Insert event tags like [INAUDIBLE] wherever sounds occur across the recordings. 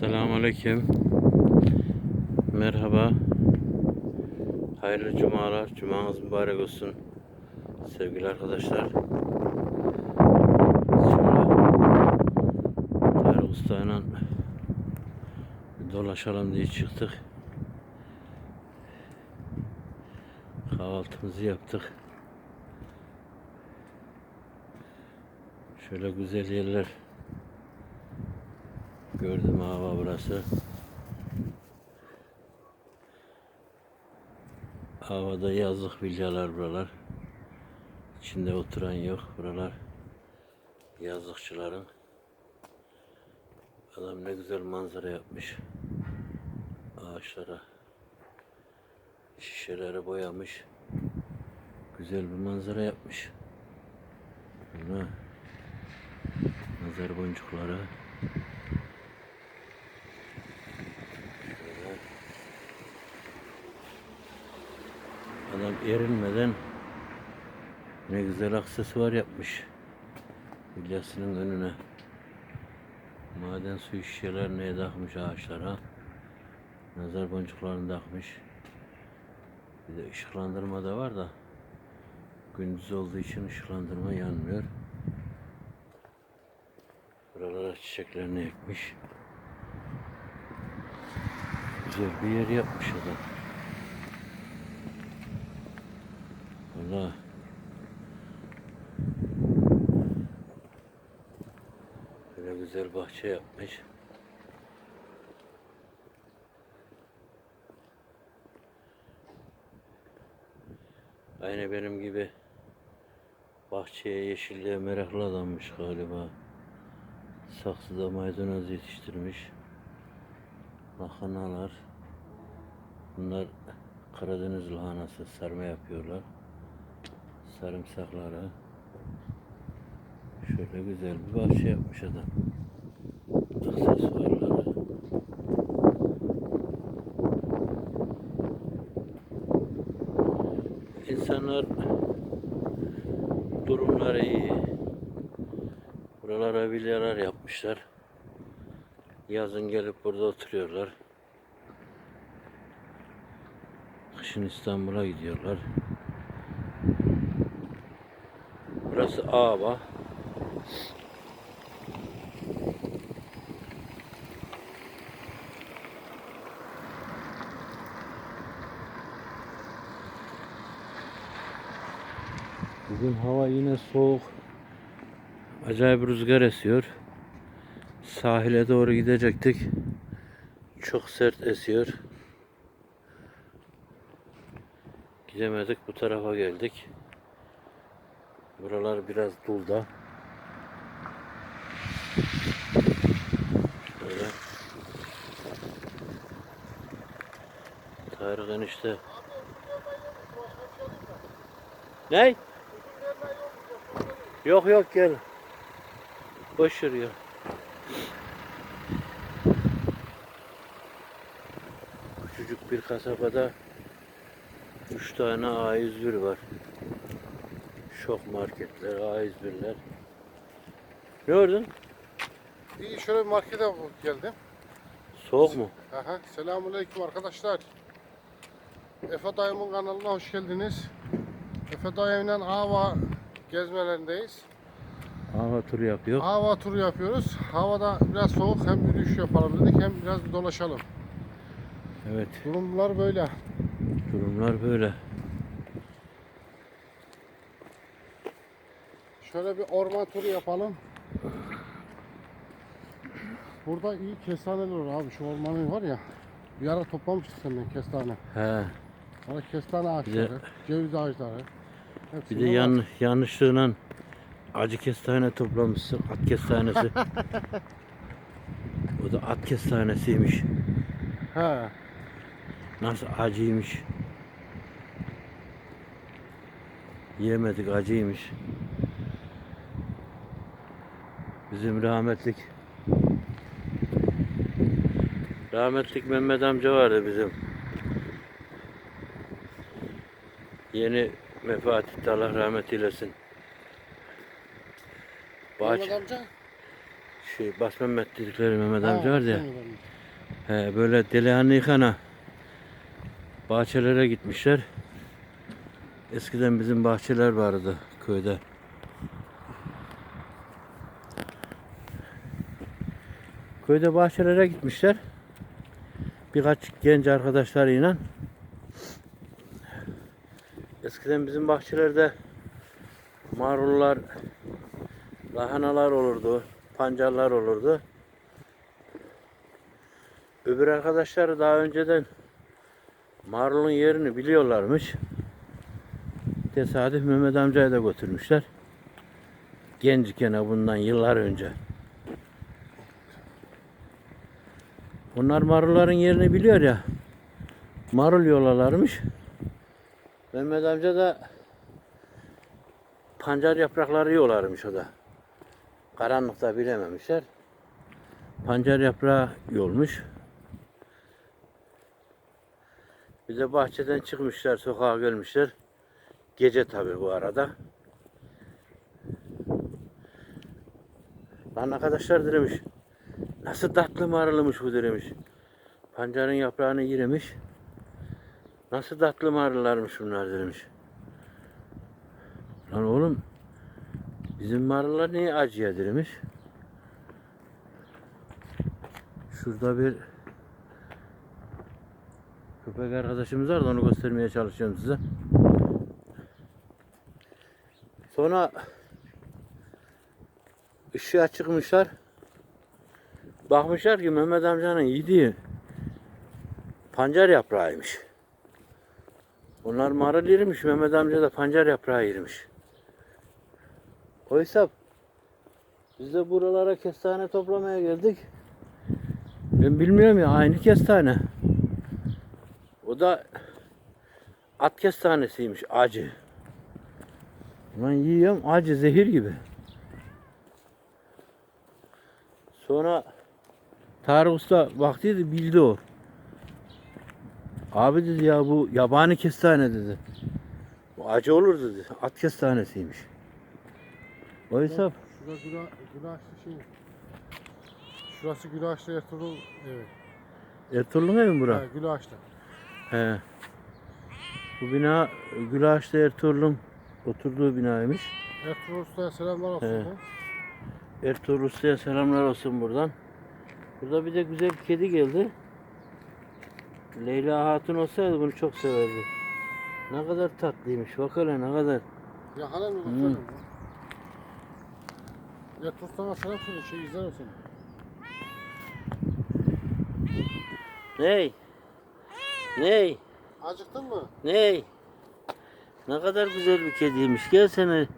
Selamünaleyküm. Merhaba. Hayırlı cumalar. Cumanız mübarek olsun. Sevgili arkadaşlar. Şöyle Tarık Usta'yla dolaşalım diye çıktık. Kahvaltımızı yaptık. Şöyle güzel yerler gördüm hava burası. Havada yazlık villalar buralar. İçinde oturan yok buralar. Yazlıkçıların. Adam ne güzel manzara yapmış. Ağaçlara. Şişeleri boyamış. Güzel bir manzara yapmış. Buna nazar boncukları. Şöyle. Adam erinmeden ne güzel aksesuar yapmış. Vilyasının önüne. Maden suyu şişelerini takmış ağaçlara. Nazar boncuklarını takmış. Bir de ışıklandırma da var da gündüz olduğu için ışıklandırma yanmıyor. Buralara çiçeklerini ekmiş. Güzel bir yer yapmış adam. Valla. Böyle güzel bahçe yapmış. Aynı benim gibi bahçeye yeşilliğe meraklı adammış galiba. Saksıda maydanoz yetiştirmiş. Lahanalar. Bunlar Karadeniz lahanası sarma yapıyorlar. Sarımsakları. Şöyle güzel bir bahçe yapmış adam. Aksesuarları. İnsanlar durumları iyi. Buralara vilyalar yapmışlar. Yazın gelip burada oturuyorlar. Kışın İstanbul'a gidiyorlar. Burası Ağaba. Bugün hava yine soğuk. Acayip rüzgar esiyor. Sahile doğru gidecektik. Çok sert esiyor. Gidemedik bu tarafa geldik. Buralar biraz dulda. Şöyle. Tarık enişte. Ne? Yok yok gel. Boş ya. Küçücük bir kasabada üç tane A101 var. Şok marketler, A101'ler. Ne gördün? İyi şöyle bir markete geldim. Soğuk mu? Aha, selamünaleyküm arkadaşlar. Efe dayımın kanalına hoş geldiniz. Efe dayımla Ava gezmelerindeyiz. Hava turu yapıyor. Hava turu yapıyoruz. Havada biraz soğuk hem yürüyüş yapalım dedik hem biraz bir dolaşalım. Evet, Durumlar böyle. durumlar böyle. Şöyle bir orman turu yapalım. Burada iyi kestaneler var abi şu ormanın var ya. Bir ara toplamıştık senden kestane. He. Sonra kestane ağaçları, ceviz ağaçları. Bir de var. yan, yanlışlığına acı kestane toplamışsın. At kestanesi. [LAUGHS] o da at kestanesiymiş. He. Nasıl acıymış. Yemedik acıymış. Bizim rahmetlik rahmetlik Mehmet amca vardı bizim. Yeni vefat etti Allah rahmet eylesin. Bahçe, Mehmet amca Şey, Bas Mehmet dedikleri Mehmet Ha, amca var ya. He, böyle delihanlı yıkana bahçelere gitmişler. Eskiden bizim bahçeler vardı köyde. Köyde bahçelere gitmişler. Birkaç genç arkadaşlarıyla. Eskiden bizim bahçelerde marullar, lahanalar olurdu, pancarlar olurdu. Öbür arkadaşlar daha önceden marulun yerini biliyorlarmış. Tesadüf Mehmet amcayı da götürmüşler. Genciken bundan yıllar önce. Onlar marulların yerini biliyor ya. Marul yolalarmış. Mehmet amca da pancar yaprakları yolarmış o da. Karanlıkta bilememişler. Pancar yaprağı yolmuş. Bir de bahçeden çıkmışlar, sokağa gelmişler. Gece tabi bu arada. Lan arkadaşlar demiş. Nasıl tatlı marulamış bu demiş. Pancarın yaprağını yemiş. Nasıl tatlı marullarmış bunlar demiş. Lan oğlum bizim marullar niye acıya demiş. Şurada bir köpek arkadaşımız var da onu göstermeye çalışıyorum size. Sonra ışığa çıkmışlar. Bakmışlar ki Mehmet amcanın yediği pancar yaprağıymış. Onlar marul yemiş, Mehmet amca da pancar yaprağı yemiş. Oysa biz de buralara kestane toplamaya geldik. Ben bilmiyorum ya aynı kestane. O da at kestanesiymiş acı. Ben yiyorum acı zehir gibi. Sonra Tarık Usta baktıydı bildi o. Abi dedi ya bu yabani kestane dedi. Bu acı olur dedi. At kestanesiymiş. O hesap. Şurada Güla, Gülaşlı şey. Şurası Gülaşlı Ertuğrul evi. Ertuğrul'un evi mi bura? Ha, Gülaşlı. He. Bu bina Gülaş'ta Ertuğrul'un oturduğu binaymış. Ertuğrul Usta'ya selamlar olsun. He. Ertuğrul Usta'ya selamlar olsun buradan. Burada bir de güzel bir kedi geldi. Leyla Hatun olsaydı bunu çok severdi. Ne kadar tatlıymış. Bak hele ne kadar. Yakala mı gösterelim ya. Ertuğrul sana selam söyle şey izler o seni. Ney? Ney? Acıktın mı? Ney? Ne kadar güzel bir kediymiş. Gel seni.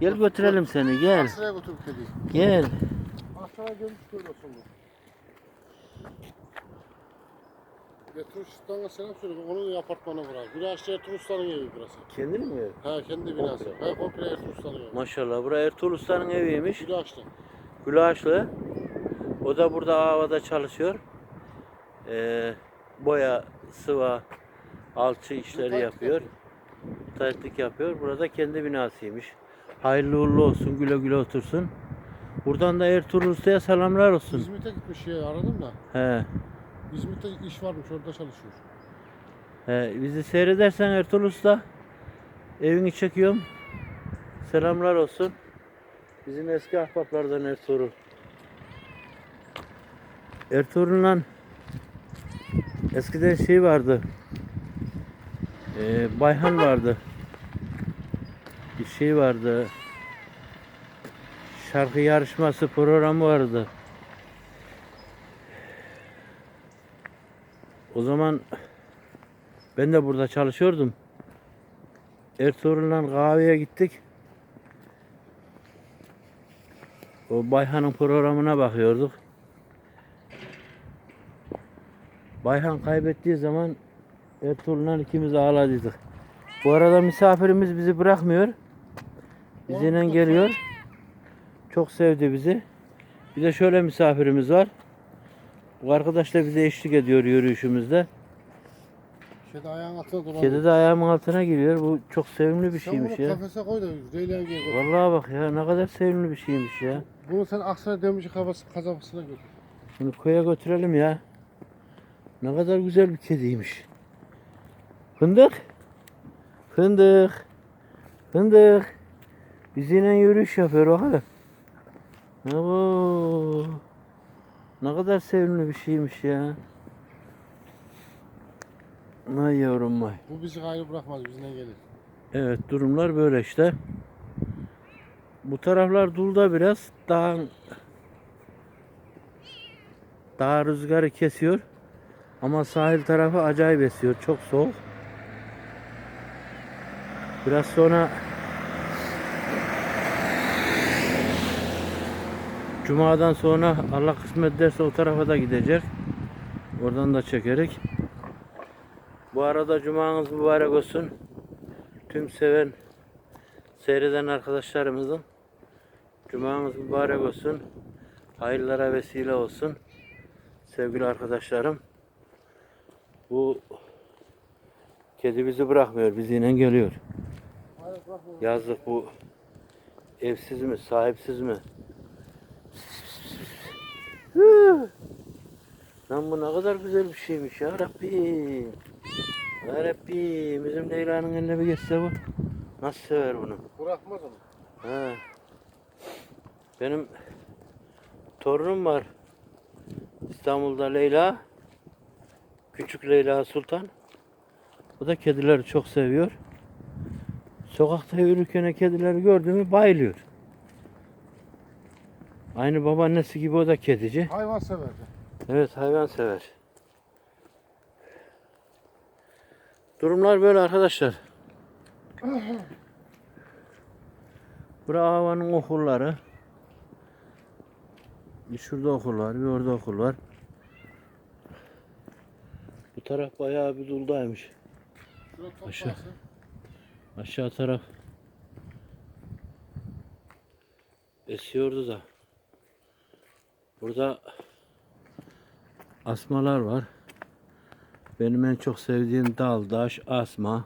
Gel götürelim seni gel. Aksaray'a Gel. Aksaray'a gelmiş görüyorsun bu. Ertuğrul Usta'na selam söyle. Onun apartmanı bura. Gülaşlı Ertuğrul Usta'nın evi burası. Kendin mi? Ha kendi binası. Ha komple Ertuğrul Usta'nın evi. Maşallah. Bura Ertuğrul Usta'nın eviymiş. Gülaşlı. Gülaşlı. O da burada havada çalışıyor. Ee, boya, sıva, alçı işleri Müteahhitlik yapıyor. Müteahhitlik yapıyor. Burada kendi binasıymış. Hayırlı uğurlu olsun, güle güle otursun. Buradan da Ertuğrul Usta'ya selamlar olsun. İzmit'e gitmiş ya aradım da. He. İzmit'te iş varmış orada çalışıyor. He, bizi seyredersen Ertuğrul Usta evini çekiyorum. Selamlar olsun. Bizim eski ahbaplardan Ertuğrul. Ertuğrul'la eskiden şey vardı. Ee, Bayhan vardı. Bir şey vardı. Şarkı yarışması programı vardı. O zaman ben de burada çalışıyordum. Ertuğrul'la kahveye gittik. O Bayhan'ın programına bakıyorduk. Bayhan kaybettiği zaman Ertuğrul'la ikimiz ağladıydık. Bu arada misafirimiz bizi bırakmıyor. Bizimle geliyor. Çok sevdi bizi. Bir de şöyle misafirimiz var. Bu arkadaş da bize eşlik ediyor yürüyüşümüzde. Kedi ayağın altına dolanıyor. Kedi de ayağımın altına giriyor. Bu çok sevimli bir Sen şeymiş ya. kafese koy da Leyla'ya koy. Vallahi bak ya ne kadar sevimli bir şeymiş ya. Bunu sen Aksaray Demirci kafası kasabasına götür. Bunu koya götürelim ya. Ne kadar güzel bir kediymiş. Fındık. Fındık. Fındık. Bizimle yürüyüş yapıyor bakalım. Abo. Ne kadar sevimli bir şeymiş ya. Vay yavrum vay. Bu bizi gayrı bırakmaz bizden gelir. Evet durumlar böyle işte. Bu taraflar dulda biraz daha daha rüzgarı kesiyor. Ama sahil tarafı acayip esiyor. Çok soğuk. Biraz sonra Cuma'dan sonra Allah kısmet ederse o tarafa da gidecek. Oradan da çekerek. Bu arada cumanız mübarek olsun tüm seven, seyreden arkadaşlarımızın Cumanız mübarek olsun. Hayırlara vesile olsun. Sevgili arkadaşlarım. Bu kedi bizi bırakmıyor. Bizimle geliyor. Yazdık bu evsiz mi, sahipsiz mi? Lan bu ne kadar güzel bir şeymiş ya Rabbim. Ya Rabbim bizim Leyla'nın eline bir geçse bu. Nasıl sever bunu? Bırakmaz onu. Ha. Benim torunum var. İstanbul'da Leyla. Küçük Leyla Sultan. O da kedileri çok seviyor. Sokakta yürürken kedileri gördü mü bayılıyor. Aynı babaannesi gibi o da kedici. Hayvan severdi. Evet hayvan sever. Durumlar böyle arkadaşlar. [CLEARS THROAT] Bura havanın okulları. Bir şurada okul var, bir orada okul var. Bu taraf bayağı bir duldaymış. Aşağı. Aşağı taraf esiyordu da. Burada asmalar var. Benim en çok sevdiğim dal, daş, asma.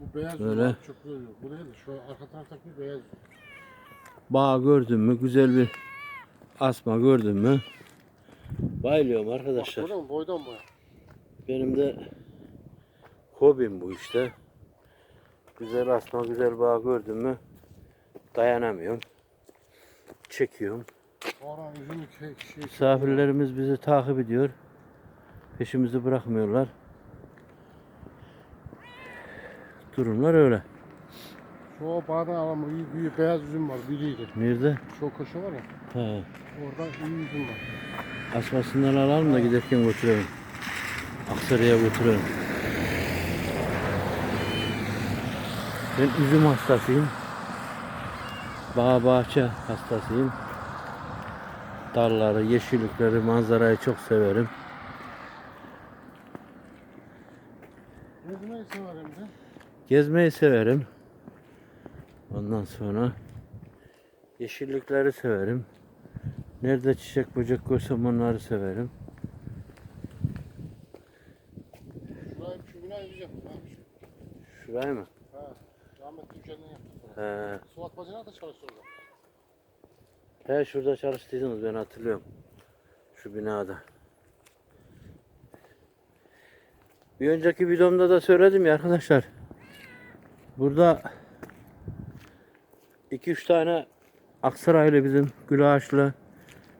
Bu beyaz Öyle. Öyle. çok görüyor. Bu de şu arka taraftaki beyaz. Bağ gördün mü? Güzel bir asma gördün mü? Bayılıyorum arkadaşlar. Bak buradan boydan boya. Benim de hobim bu işte. Güzel asma, güzel bağ gördüm mü dayanamıyorum. Çekiyorum. Misafirlerimiz bizi takip ediyor. Peşimizi bırakmıyorlar. Durumlar öyle. Şu o bağdan alan büyük, büyük beyaz üzüm var biriydi. Nerede? Şu köşe var ya. He. Orada iyi üzüm var. Asmasından alalım da giderken götürelim. Aksaray'a götürelim. Ben üzüm hastasıyım. Bağ bahçe hastasıyım. Dalları, yeşillikleri, manzarayı çok severim. Gezmeyi severim de. Gezmeyi severim. Ondan sonra yeşillikleri severim. Nerede çiçek böcek görsem onları severim. Şurayı şu binayı biz yaptık abi. Şu. Şurayı mı? Ha. Rahmetli Yücel'den yaptık. He. Suat Bacı'na da çalıştı orada. He şurada çalıştıydınız ben hatırlıyorum. Şu binada. Bir önceki videomda da söyledim ya arkadaşlar. Burada 2-3 tane Aksaraylı bizim Gül Ağaçlı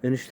enişte